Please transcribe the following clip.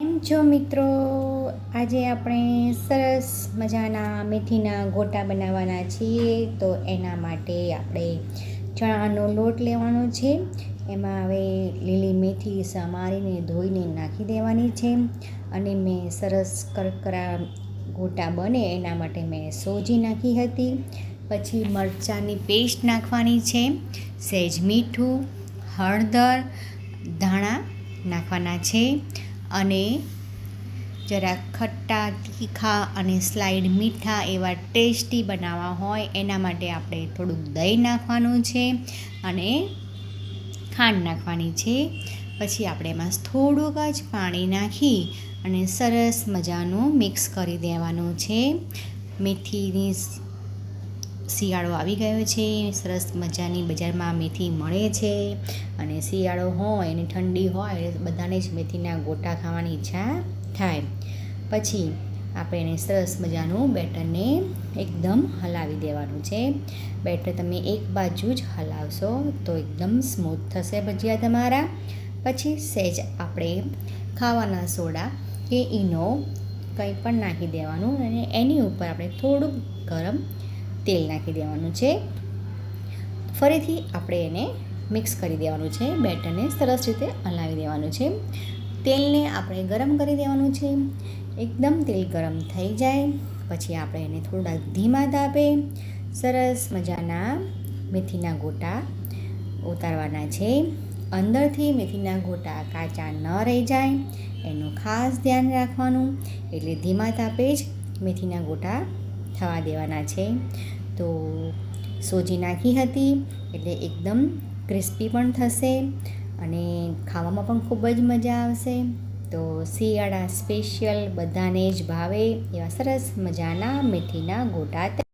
કેમ છો મિત્રો? આજે આપણે સરસ મજાના મેથીના ગોટા બનાવવાના છીએ, તો એના માટે આપણે ચણાનો લોટ લેવાનો છે. એમાં હવે લીલી મેથી સમારીને ધોઈને નાખી દેવાની છે અને મેં સરસ કરકરા ગોટા બને એના માટે મેં સોજી નાખી હતી. પછી મરચાંની પેસ્ટ નાખવાની છે સહેજ મીઠું, હળદર, ધાણા નાખવાના છે. અને જરા ખટ્ટા, તીખા અને સ્લાઈડ મીઠા એવા ટેસ્ટી બનાવવા હોય, એના માટે આપણે થોડુંક દહીં નાખવાનું છે અને ખાંડ નાખવાની છે. પછી આપણે એમાં થોડુંક જ પાણી નાખી અને સરસ મજાનું મિક્સ કરી દેવાનું છે. મેથીની શિયાળો આવી ગયો છે, સરસ મજાની બજારમાં મેથી મળે છે અને શિયાળો હોય અને ઠંડી હોય એટલે બધાને જ મેથીના ગોટા ખાવાની ઈચ્છા થાય. પછી આપણે એને સરસ મજાનું બેટરને એકદમ હલાવી દેવાનું છે. બેટર તમે એક બાજુ જ હલાવશો તો એકદમ સ્મૂથ થશે ભજીયા તમારા. પછી સહેજ આપણે ખાવાના સોડા કે ઈનો કંઈ પણ નાખી દેવાનું અને એની ઉપર આપણે થોડુંક ગરમ તેલ નાખી દેવાનું છે. ફરીથી આપણે એને મિક્સ કરી દેવાનું છે. બેટરને સરસ રીતે હલાવી દેવાનું છે. તેલને આપણે ગરમ કરી દેવાનું છે. એકદમ તેલ ગરમ થઈ જાય. પછી આપણે એને થોડા ધીમા તાપે સરસ મજાના મેથીના ગોટા ઉતારવાના છે. અંદરથી મેથીના ગોટા કાચા ન રહી જાય. એનું ખાસ ધ્યાન રાખવાનું. એટલે ધીમા તાપે જ મેથીના ગોટા થવા દેવાના છે. તો સોજી નાખી હતી એટલે એકદમ ક્રિસ્પી પણ થશે અને ખાવામાં પણ ખૂબ જ મજા આવશે. તો શિયાળા સ્પેશિયલ બધાને જ ભાવે એવા સરસ મજાના મેથીના ગોટા